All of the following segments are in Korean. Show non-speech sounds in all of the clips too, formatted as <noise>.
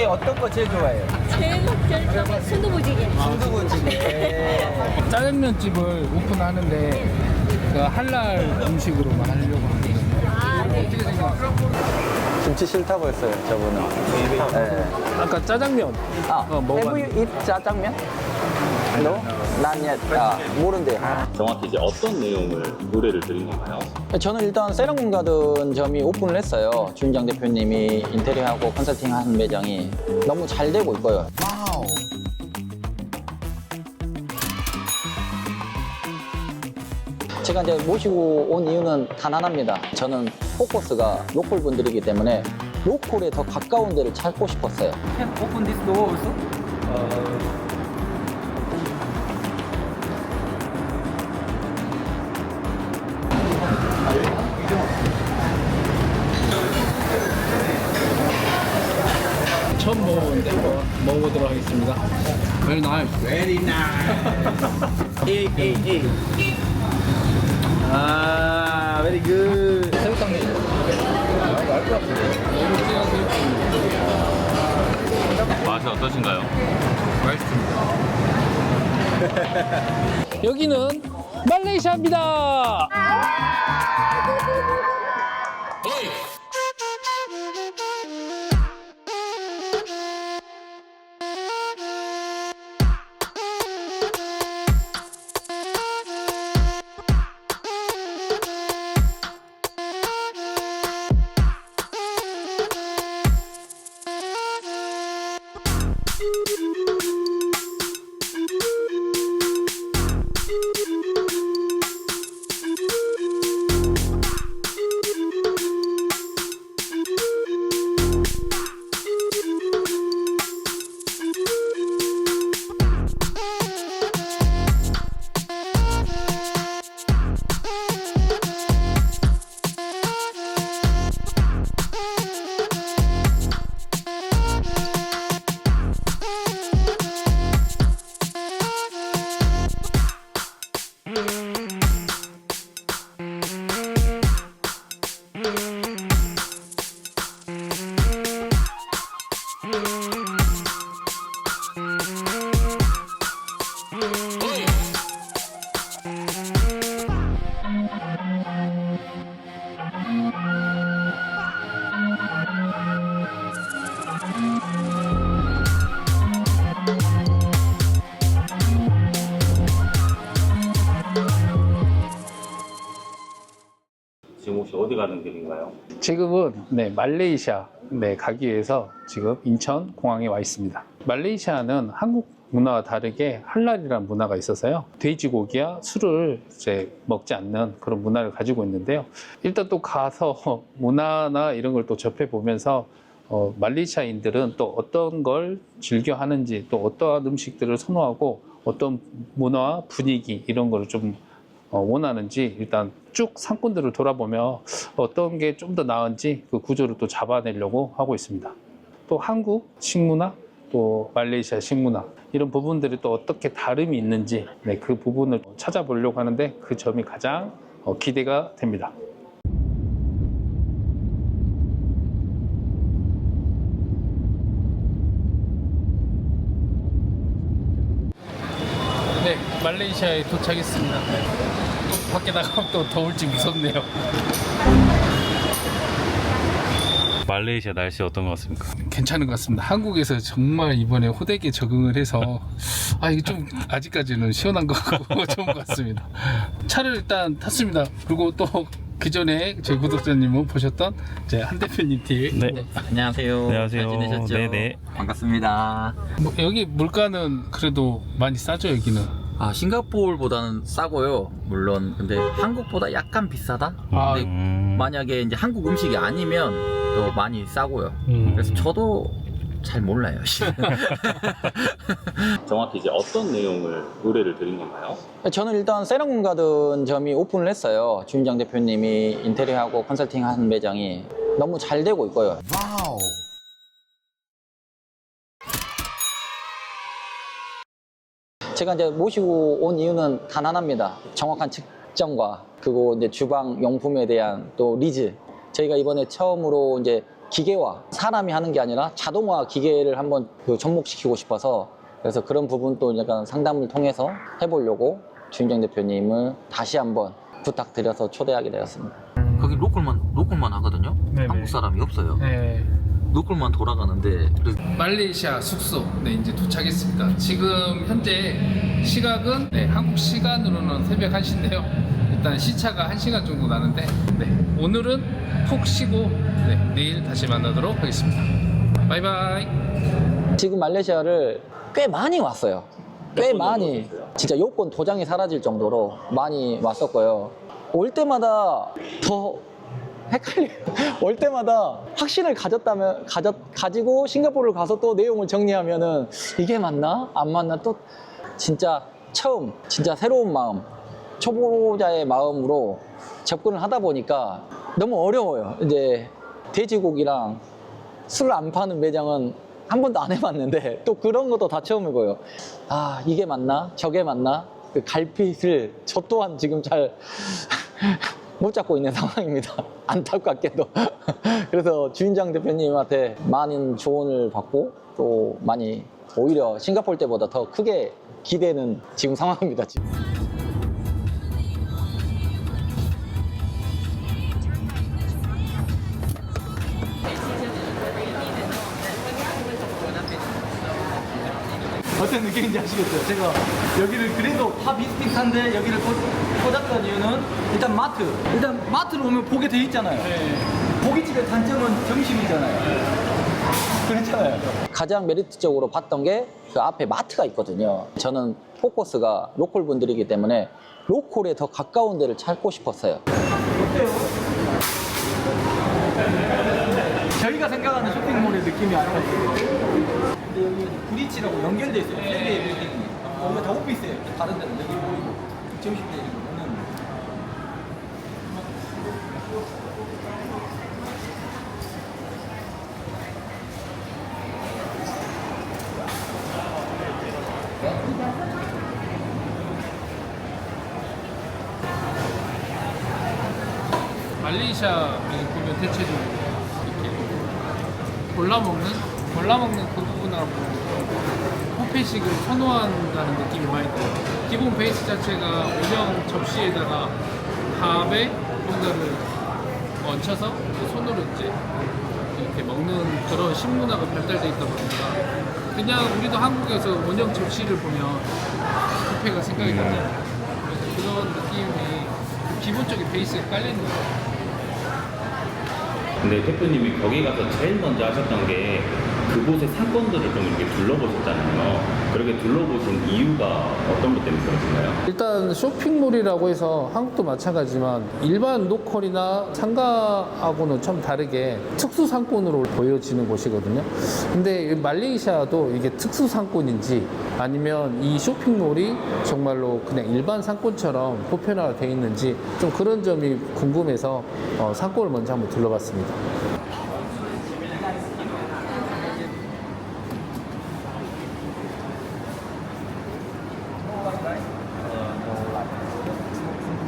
중에 어떤 거 제일 좋아해요? 제일 결정 순두부찌개. 순두부찌개. 짜장면 집을 오픈하는데 그 할랄 음식으로만 하려고 하거든요. 아, 네. 어떻게 생각하세요? 김치 싫다고 했어요, 저분은. 네. 아까 짜장면 아, 어, have you eat 짜장면? No? Not yet. 아, 모른대. 정확히 이제 어떤 내용을 의뢰를 드린 건가요? 저는 일단 세련군 가든 점이 오픈을 했어요. 주인장 대표님이 인테리어하고 컨설팅 한 매장이 너무 잘 되고 있고요. 제가 이제 모시고 온 이유는 단 하나입니다. 저는 포커스가 로컬 분들이기 때문에 로컬에 더 가까운 데를 찾고 싶었어요. 오픈 디스 도어 also? 처 한번 먹어보도록 하겠습니다. Very nice. Very nice. 이, 이, 이. 아, very good. 새우탕면. 말것 같은데. 맛이 어떠신가요? 맛있습니다. 여기는 말레이시아입니다. 네, 말레이시아 네, 가기 위해서 지금 인천 공항에 와 있습니다. 말레이시아는 한국 문화와 다르게 할랄이라는 문화가 있어서요. 돼지고기야 술을 이제 먹지 않는 그런 문화를 가지고 있는데요. 일단 또 가서 <laughs> 문화나 이런 걸 또 접해 보면서 어, 말레이시아인들은 또 어떤 걸 즐겨 하는지 또 어떠한 음식들을 선호하고 어떤 문화와 분위기 이런 거를 좀 어, 원하는지 일단 쭉 상권들을 돌아보며 어떤 게 좀 더 나은지 그 구조를 또 잡아내려고 하고 있습니다. 또 한국 식문화, 또 말레이시아 식문화 이런 부분들이 또 어떻게 다름이 있는지 네, 그 부분을 찾아보려고 하는데 그 점이 가장 어, 기대가 됩니다. 네, 말레이시아에 도착했습니다. 또 밖에 나가면 또 더울지 무섭네요. 말레이시아 날씨 어떤 것 같습니까? 괜찮은 것 같습니다. 한국에서 정말 이번에 호되게 적응을 해서 아 이게 좀 아직까지는 시원한 것 같고 <laughs> 좋은 것 같습니다. 차를 일단 탔습니다. 그리고 또 기존에 제 구독자님은 보셨던 제 한 대표님 팀 네. 안녕하세요. 안녕하세요. 잘 지내셨죠? 네네. 반갑습니다. 뭐 여기 물가는 그래도 많이 싸죠 여기는. 아 싱가포르보다는 싸고요. 물론 근데 한국보다 약간 비싸다. 아, 근데 음, 만약에 이제 한국 음식이 아니면 또 많이 싸고요. 음. 그래서 저도 잘 몰라요. <laughs> 정확히 이제 어떤 내용을 의뢰를 드린 건가요? 저는 일단 세련군 가든 점이 오픈을 했어요. 주인장 대표님이 인테리어하고 컨설팅 한 매장이 너무 잘 되고 있고요. 제가 이제 모시고 온 이유는 단 하나입니다. 정확한 측정과 그리고 이제 주방 용품에 대한 또 리즈. 저희가 이번에 처음으로 이제 기계화 사람이 하는 게 아니라 자동화 기계를 한번 그 접목시키고 싶어서 그래서 그런 부분도 약간 상담을 통해서 해보려고 주인장 대표님을 다시 한번 부탁드려서 초대하게 되었습니다. 거기 로컬만 로컬만 하거든요. 네네. 한국 사람이 없어요. 네. 로컬만 돌아가는데 그래서 말레이시아 숙소 네 이제 도착했습니다. 지금 현재 시각은 네, 한국 시간으로는 새벽 1시인데요. 일단 시차가 1시간 정도 나는데 네, 오늘은 푹 쉬고 네, 내일 다시 만나도록 하겠습니다. 바이바이. 지금 말레이시아를 꽤 많이 왔어요. 꽤 많이 진짜 요건 도장이 사라질 정도로 많이 왔었고요. 올 때마다 더 헷갈려요. <laughs> 올 때마다 확신을 가졌다면 가졌 가지고 싱가포르를 가서 또 내용을 정리하면은 이게 맞나 안 맞나 또 진짜 처음 진짜 새로운 마음 초보자의 마음으로 접근을 하다 보니까 너무 어려워요. 이제 돼지고기랑 술 안 파는 매장은 한 번도 안 해봤는데 <laughs> 또 그런 것도 다 처음이고요. 아 이게 맞나 저게 맞나 그 갈pit을 저 또한 지금 잘 못 잡고 있는 <laughs> 상황입니다. 안타깝게도. <laughs> 그래서 주인장 대표님한테 많은 조언을 받고 또 많이 오히려 싱가포르 때보다 더 크게 기대는 지금 상황입니다. 지금. 어떤 느낌인지 아시겠죠? 제가 여기를 그래도 다 비슷비슷한데 여기를 꽂, 꽂았던 이유는 일단 마트. 일단 마트로 오면 보게 돼 있잖아요. 고깃집의 단점은 점심이잖아요. 그렇잖아요. 가장 메리트적으로 봤던 게 그 앞에 마트가 있거든요. 저는 포커스가 로컬 분들이기 때문에 로컬에 더 가까운 데를 찾고 싶었어요. 어때요? 저희가 생각하는 쇼핑몰의 느낌이. 근데 브릿지라고 연결돼 있어요. 세 개의 빌딩이. 여기가 다 오피스예요. 다른 데는 여기 보이고 점심때 오는. 말레이시아에 보면 대체적으로 이렇게 골라 먹는 골라 먹는 그 부분하고 호페식을 선호한다는 느낌이 많이 들어요. 기본 베이스 자체가 운영 접시에다가 밥에 뭔가를 얹혀서 그 손으로 이제 이렇게 먹는 그런 식문화가 발달돼 있다 보니까 그냥 우리도 한국에서 원형 접시를 보면 호페가 생각이 나잖아요. 그래서 그런 느낌이 기본적인 베이스에 깔리는 거예요. 근데 대표님이 거기 가서 제일 먼저 하셨던 게 그곳의 상권들을 좀 이렇게 둘러보셨잖아요. 그렇게 둘러보신 이유가 어떤 것 때문에 그러신가요? 일단 쇼핑몰이라고 해서 한국도 마찬가지지만 일반 로컬이나 상가하고는 좀 다르게 특수 상권으로 보여지는 곳이거든요. 근데 말레이시아도 이게 특수 상권인지 아니면 이 쇼핑몰이 정말로 그냥 일반 상권처럼 보편화가 돼 있는지 좀 그런 점이 궁금해서 어, 상권을 먼저 한번 둘러봤습니다.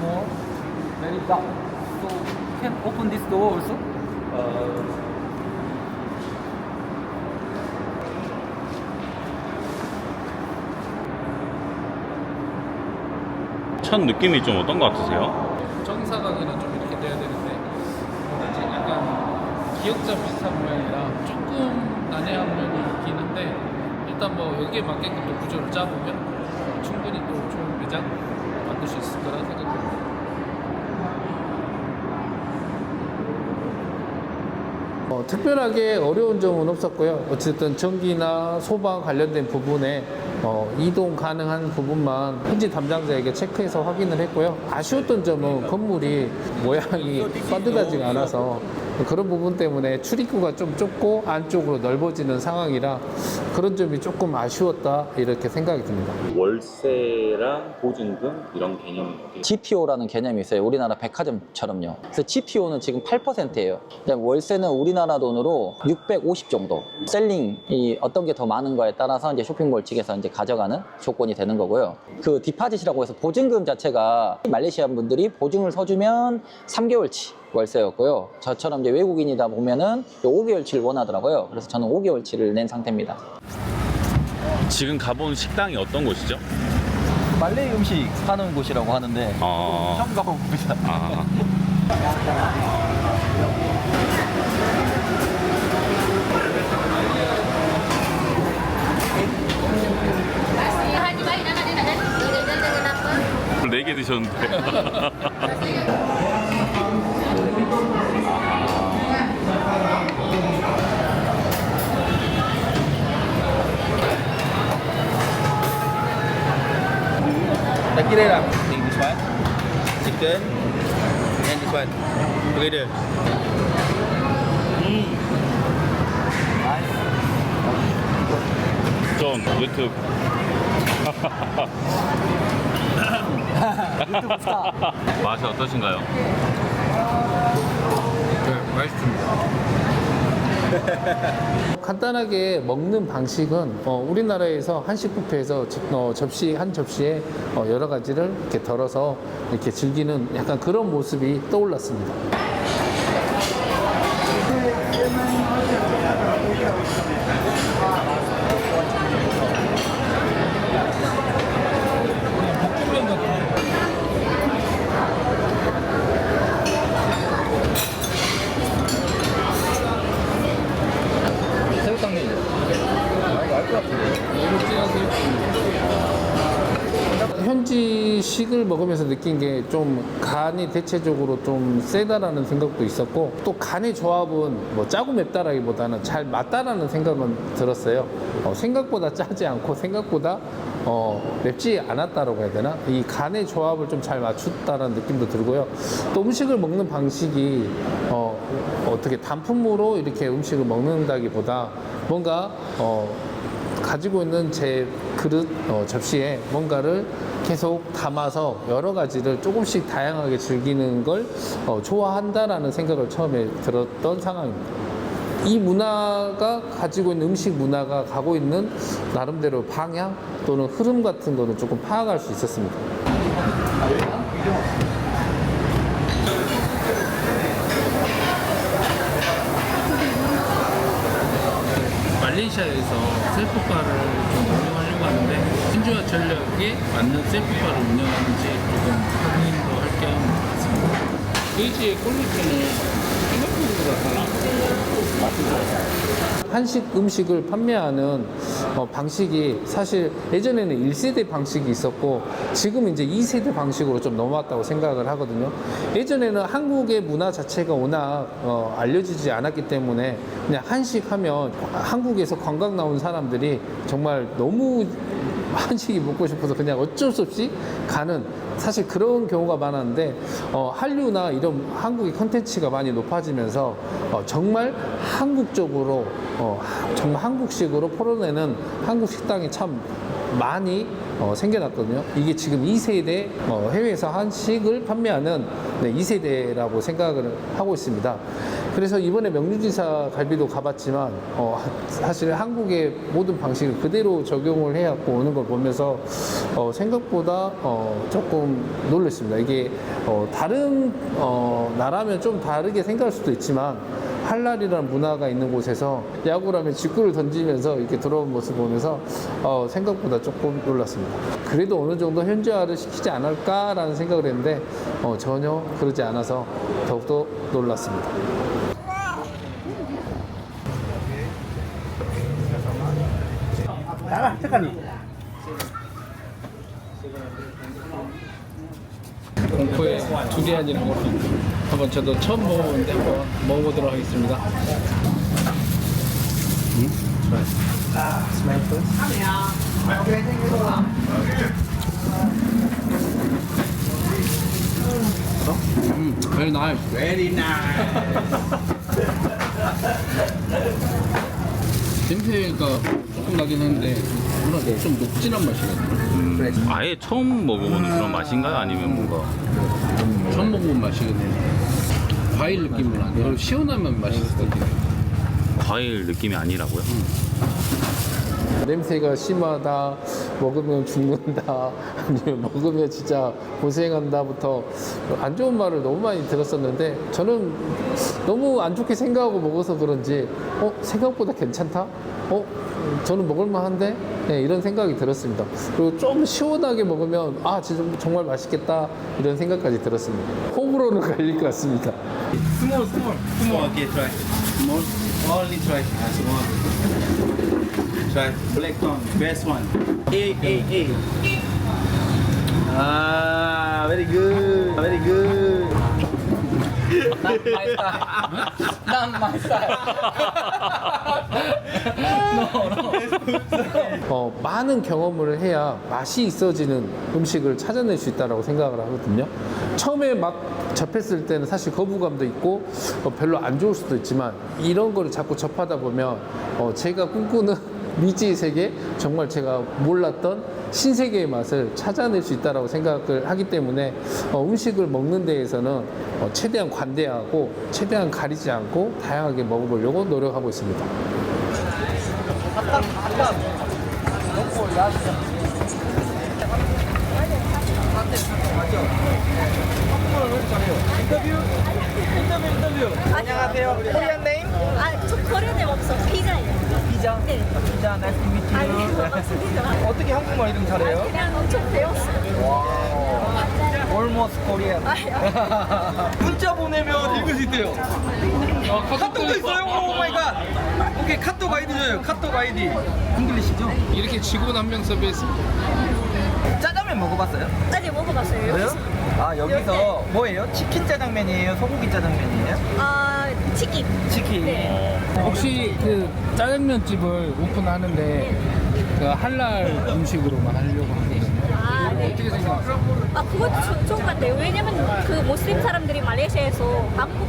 more very dark. So you can open this door also. Uh, 첫 느낌이 좀 어떤 것 같으세요? 정사각이는 좀 이렇게 돼야 되는데 이제 약간 기역자 비슷한 모양이라 조금 난해한 면이 있긴 한데 일단 뭐 여기에 맞게끔 또 구조를 짜보면 충분히 또 좋은 매장 만들 수 있을 거라 생각합니다. 어, 특별하게 어려운 점은 없었고요. 어쨌든 전기나 소방 관련된 부분에 어, 이동 가능한 부분만 현지 담당자에게 체크해서 확인을 했고요. 아쉬웠던 점은 건물이 모양이 빠듯하지가 않아서 그런 부분 때문에 출입구가 좀 좁고 안쪽으로 넓어지는 상황이라 그런 점이 조금 아쉬웠다 이렇게 생각이 듭니다. 월세랑 보증금 이런 개념이 GPO라는 개념이 있어요. 우리나라 백화점처럼요. 그래서 GPO는 지금 8%예요. 월세는 우리나라 돈으로 650 정도. 셀링이 어떤 게 더 많은 거에 따라서 이제 쇼핑몰 측에서 이제 가져가는 조건이 되는 거고요. 그 디파짓이라고 해서 보증금 자체가 말레이시아 분들이 보증을 서주면 3개월치 월세였고요. 저처럼 이제 외국인이다 보면은 5개월치를 원하더라고요. 그래서 저는 5개월치를 낸 상태입니다. 지금 가본 식당이 어떤 곳이죠? 말레이 음식 파는 곳이라고 하는데 아. 처음 가봅니다. 아. 하지 마, 나가, 나가, 나가. 네개 드셨는데. <laughs> Lagi dia lah. Take this one. Chicken. And this one. Together. 좀 유튜브. 맛이 어떠신가요? <laughs> 간단하게 먹는 방식은 어, 우리나라에서 한식 뷔페에서 저- 어, 접시 한 접시에 어, 여러 가지를 이렇게 덜어서 이렇게 즐기는 약간 그런 모습이 떠올랐습니다. 현지식을 먹으면서 느낀 게 좀 간이 대체적으로 좀 세다라는 생각도 있었고 또 간의 조합은 뭐 짜고 맵다라기보다는 잘 맞다라는 생각은 들었어요. 어, 생각보다 짜지 않고 생각보다 어, 맵지 않았다라고 해야 되나? 이 간의 조합을 좀 잘 맞췄다라는 느낌도 들고요. 또 음식을 먹는 방식이 어, 어떻게 단품으로 이렇게 음식을 먹는다기보다 뭔가 어, 가지고 있는 제 그릇 어, 접시에 뭔가를 계속 담아서 여러 가지를 조금씩 다양하게 즐기는 걸 어, 좋아한다라는 생각을 처음에 들었던 상황입니다. 이 문화가 가지고 있는 음식 문화가 가고 있는 나름대로 방향 또는 흐름 같은 거는 조금 파악할 수 있었습니다. 말레이시아에서 셀프바를 좀 운영하려고 하는데 현지화 전략에 맞는 셀프바를 운영하는지 조금 확인도 할겸 왔습니다. 돼지의 퀄리티는 생각보다 달라. 한식 음식을 판매하는 어, 방식이 사실 예전에는 1세대 방식이 있었고 지금 이제 2세대 방식으로 좀 넘어왔다고 생각을 하거든요. 예전에는 한국의 문화 자체가 워낙 어, 알려지지 않았기 때문에 그냥 한식 하면 한국에서 관광 나온 사람들이 정말 너무 한식이 먹고 싶어서 그냥 어쩔 수 없이 가는 사실 그런 경우가 많았는데 어, 한류나 이런 한국의 컨텐츠가 많이 높아지면서 어, 정말 한국적으로 어, 하- 정말 한국식으로 풀어내는 한국 식당이 참 많이 어, 생겨났거든요. 이게 지금 2세대 어, 해외에서 한식을 판매하는 네, 2세대라고 생각을 하고 있습니다. 그래서 이번에 명륜지사 갈비도 가봤지만 어, 사실 한국의 모든 방식을 그대로 적용을 해갖고 오는 걸 보면서 어, 생각보다 어, 조금 놀랐습니다. 이게 어, 다른 어, 나라면 좀 다르게 생각할 수도 있지만 할랄이라는 문화가 있는 곳에서 야구라면 직구를 던지면서 이렇게 들어온 모습 보면서 어, 생각보다 조금 놀랐습니다. 그래도 어느 정도 현지화를 시키지 않을까라는 생각을 했는데 어, 전혀 그러지 않아서 더욱더 놀랐습니다. 공포의 두리안이라고 한번 저도 처음 먹어보는데 한번 먹어보도록 하겠습니다. Very nice. Very nice. <laughs> 냄새가 조금 나긴 하는데 뭐라 좀 녹진한 맛이거든요. 아예 처음 먹어보는 그런 맛인가요? 아니면 뭔가 처음 먹어본 맛이거든요. 과일 느낌은 안 나요. 시원하면 맛있을 것 같아요. 과일 느낌이 아니라고요? 냄새가 심하다, 먹으면 죽는다, <laughs> 아니면 먹으면 진짜 고생한다부터 안 좋은 말을 너무 많이 들었었는데 저는 너무 안 좋게 생각하고 먹어서 그런지 어 생각보다 괜찮다? 어 저는 먹을만한데? 네, 이런 생각이 들었습니다. 그리고 좀 시원하게 먹으면 아 진짜 정말 맛있겠다 이런 생각까지 들었습니다. 호불호는 갈릴 것 같습니다. Small, small, small. Okay, try. Small. Only try. Ah, small. Try. Black tongue, best one. A, A, A. Ah, very good. Very good. 난 맛있어요. 어, 많은 경험을 해야 맛이 있어지는 음식을 찾아낼 수 있다고 생각을 하거든요. 처음에 막 접했을 때는 사실 거부감도 있고 어, 별로 안 좋을 수도 있지만 이런 거를 자꾸 접하다 보면 어, 제가 꿈꾸는 <laughs> 미지의 세계 정말 제가 몰랐던 신세계의 맛을 찾아낼 수 있다고 생각을 하기 때문에 어, 음식을 먹는 데에서는 어, 최대한 관대하고 최대한 가리지 않고 다양하게 먹어보려고 노력하고 있습니다. 안녕하세요. 코리안 네임? 아, 저 코리안에 없어. 피자예요. 피자. 네. 피자, nice to meet 아니, you. 반갑습니다. 어떻게 한국말 이름 잘해요? 그냥 엄청 배웠어요. Almost Korean. 아, <laughs> 문자 보내면 읽을 수 있대요. 카톡도 있어요. 오 마이 갓. 오케이 카톡 아이디 줘요. 카톡 아이디. 잉글리시죠? 이렇게 직원 한 명 섭외했습니다. 짜장면 먹어봤어요? 아니, 먹어봤어요. 그래요? 여기서. 아 여기서 뭐예요? 치킨 짜장면이에요? 소고기 짜장면이에요? 아, 치킨. 치킨. 네. 혹시 그 짜장면 집을 오픈하는데 그 할랄 음식으로만 하려고. 아, 네. 어떻게 생각하세요? 아, 그것도 좋- 좋은 것 같아요. 왜냐면 그 무슬림 사람들이 말레이시아에서 한국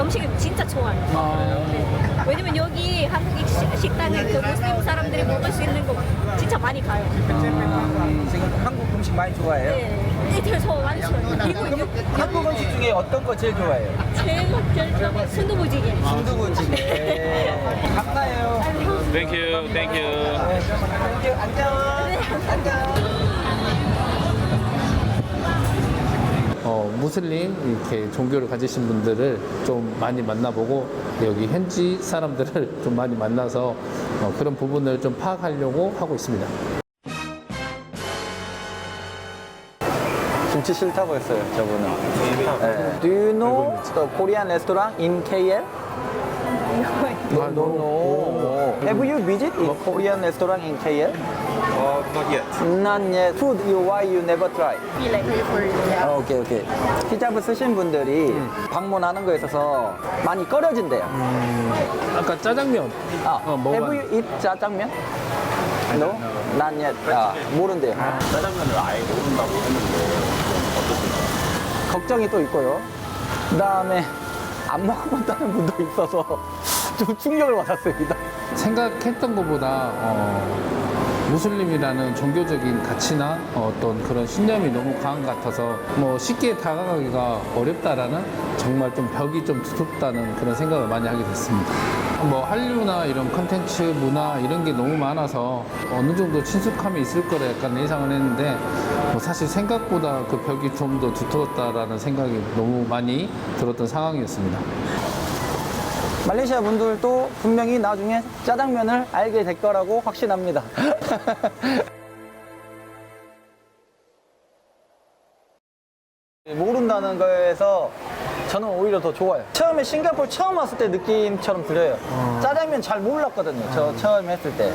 음식을 진짜 좋아해요. 아, 네. 왜냐면 여기 한국 식- 식당은 그 무슬림 사람들이 먹을 수 있는 거 진짜 많이 가요. 지금 한국 음식 많이 좋아해요? 네. 이들 저 많이 좋아해요. 그리고 유- 한국 음식 중에 어떤 거 제일 좋아해요? 제일 제일 좋아하는 순두부찌개. 순두부찌개. 감사해요. Thank you, thank you. 네. 안녕. 안녕. 어, 무슬림 이렇게 종교를 가지신 분들을 좀 많이 만나보고 여기 현지 사람들을 좀 많이 만나서 어, 그런 부분을 좀 파악하려고 하고 있습니다. 김치 싫다고 했어요, 저분은. 네. Do you know the Korean restaurant in KL? No, no, no. Have you visited Korean restaurant in KL? 어, not yet. Not yet. Food you why you never try? Feel like for 아, 오케이 오케이. 히잡을 쓰신 분들이 방문하는 거에 있어서 많이 꺼려진대요. 아까 짜장면 아, 어, 먹어봤- have you eat 짜장면? No? Not yet. 아, 모른대요. 짜장면을 아예 모른다고 했는데 걱정이 또 있고요. 그 다음에 안 먹어봤다는 분도 있어서 <laughs> 좀 충격을 받았습니다. 생각했던 것보다 어, 무슬림이라는 종교적인 가치나 어떤 그런 신념이 너무 강한 것 같아서 뭐 쉽게 다가가기가 어렵다라는 정말 좀 벽이 좀 두텁다는 그런 생각을 많이 하게 됐습니다. 뭐 한류나 이런 컨텐츠 문화 이런 게 너무 많아서 어느 정도 친숙함이 있을 거라 약간 예상을 했는데 뭐 사실 생각보다 그 벽이 좀 더 두터웠다라는 생각이 너무 많이 들었던 상황이었습니다. 말레이시아 분들도 분명히 나중에 짜장면을 알게 될 거라고 확신합니다. <laughs> 모른다는 거에서 저는 오히려 더 좋아요. 처음에 싱가포르 처음 왔을 때 느낌처럼 들려요. 짜장면 잘 몰랐거든요. 저 처음 했을 때.